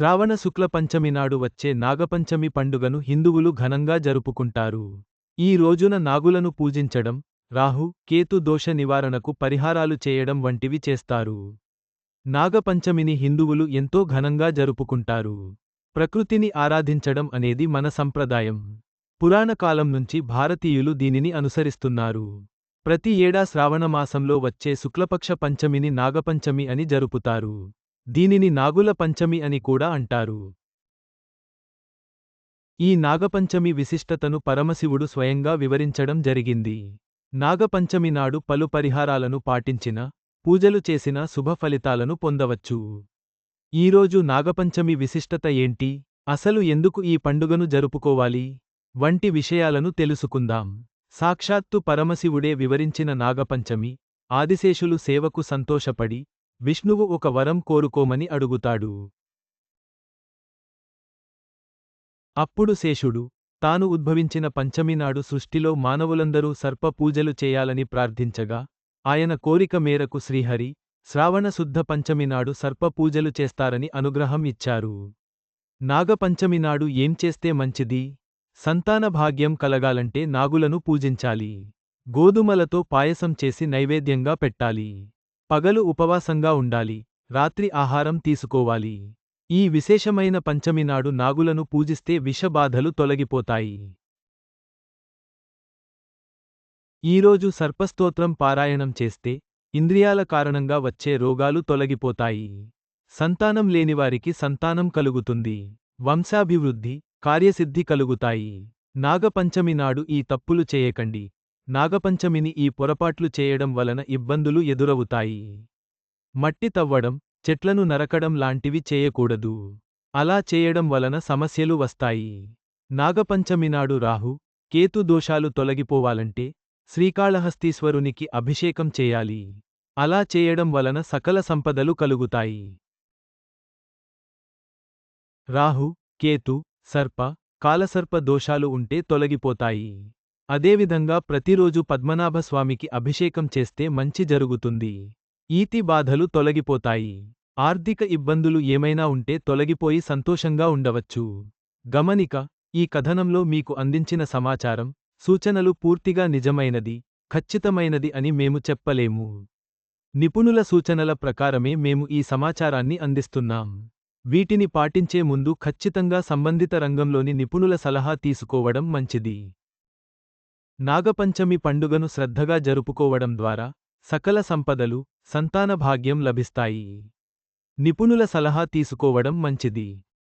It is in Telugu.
శ్రావణ శుక్ల పంచమి నాడు వచ్చే నాగపంచమి పండుగను హిందువులు ఘనంగా జరుపుకుంటారు. ఈ రోజున నాగులను పూజించడం రాహు కేతు దోష నివారణకు పరిహారాలు చేయడం వంటివి చేస్తారు. నాగపంచమిని హిందువులు ఎంతో ఘనంగా జరుపుకుంటారు. ప్రకృతిని ఆరాధించడం అనేది మన సంప్రదాయం. పురాణకాలం నుంచి భారతీయులు దీనిని అనుసరిస్తున్నారు. ప్రతి ఏడా శ్రావణమాసంలో వచ్చే శుక్లపక్ష పంచమిని నాగపంచమి అని జరుపుతారు. దీనిని నాగుల పంచమి అని కూడా అంటారు. ఈ నాగపంచమి విశిష్టతను పరమశివుడు స్వయంగా వివరించడం జరిగింది. నాగపంచమి నాడు పలు పరిహారాలను పాటించిన పూజలు చేసిన శుభ ఫలితాలను పొందవచ్చు. ఈరోజు నాగపంచమి విశిష్టత ఏంటి? అసలు ఎందుకు ఈ పండుగను జరుపుకోవాలి? వంటి విషయాలను తెలుసుకుందాం. సాక్షాత్తు పరమశివుడే వివరించిన నాగపంచమి ఆదిశేషులు సేవకు సంతోషపడి విష్ణువు ఒక వరం కోరుకోమని అడుగుతాడు. అప్పుడు శేషుడు తాను ఉద్భవించిన పంచమినాడు సృష్టిలో మానవులందరూ సర్ప పూజలు చేయాలని ప్రార్థించగా ఆయన కోరిక మేరకు శ్రీహరి శ్రావణశుద్ధ పంచమినాడు సర్ప పూజలు చేస్తారని అనుగ్రహం ఇచ్చారు. నాగపంచమినాడు ఏం చేస్తే మంచిది? సంతాన భాగ్యం కలగాలంటే నాగులను పూజించాలి. గోధుమలతో పాయసం చేసి నైవేద్యంగా పెట్టాలి. పగలు ఉపవాసంగా ఉండాలి రాత్రి ఆహారం తీసుకోవాలి. ఈ విశేషమైన పంచమినాడు నాగులను పూజిస్తే విషబాధలు తొలగిపోతాయి. ఈరోజు సర్పస్తోత్రం పారాయణం చేస్తే ఇంద్రియాల కారణంగా వచ్చే రోగాలు తొలగిపోతాయి. సంతానం లేనివారికి సంతానం కలుగుతుంది. వంశాభివృద్ధి కార్యసిద్ధి కలుగుతాయి. నాగపంచమి నాడు ఈ తప్పులు చేయకండి. నాగపంచమిని ఈ పొరపాట్లు చేయడం వలన ఇబ్బందులు ఎదురవుతాయి. మట్టి తవ్వడం చెట్లను నరకడం లాంటివి చేయకూడదు. అలా చేయడం వలన సమస్యలు వస్తాయి. నాగపంచమినాడు రాహు కేతు దోషాలు తొలగిపోవాలంటే శ్రీకాళహస్తీశ్వరునికి అభిషేకం చేయాలి. అలా చేయడం వలన సకల సంపదలు కలుగుతాయి. రాహు కేతు సర్ప కాలసర్ప దోషాలు ఉంటే తొలగిపోతాయి. అదేవిధంగా ప్రతిరోజు పద్మనాభస్వామికి అభిషేకం చేస్తే మంచి జరుగుతుంది. ఈతి బాధలు తొలగిపోతాయి. ఆర్థిక ఇబ్బందులు ఏమైనా ఉంటే తొలగిపోయి సంతోషంగా ఉండవచ్చు. గమనిక ఈ కథనంలో మీకు అందించిన సమాచారం సూచనలు పూర్తిగా నిజమైనది ఖచ్చితమైనది అని మేము చెప్పలేము. నిపుణుల సూచనల ప్రకారమే మేము ఈ సమాచారాన్ని అందిస్తున్నాం. వీటిని పాటించే ముందు ఖచ్చితంగా సంబంధిత రంగంలోని నిపుణుల సలహా తీసుకోవడం మంచిది. నాగపంచమి పండుగను శ్రద్ధగా జరుపుకోవడం ద్వారా సకల సంపదలు సంతాన భాగ్యం లభిస్తాయి. నిపుణుల సలహా తీసుకోవడం మంచిది.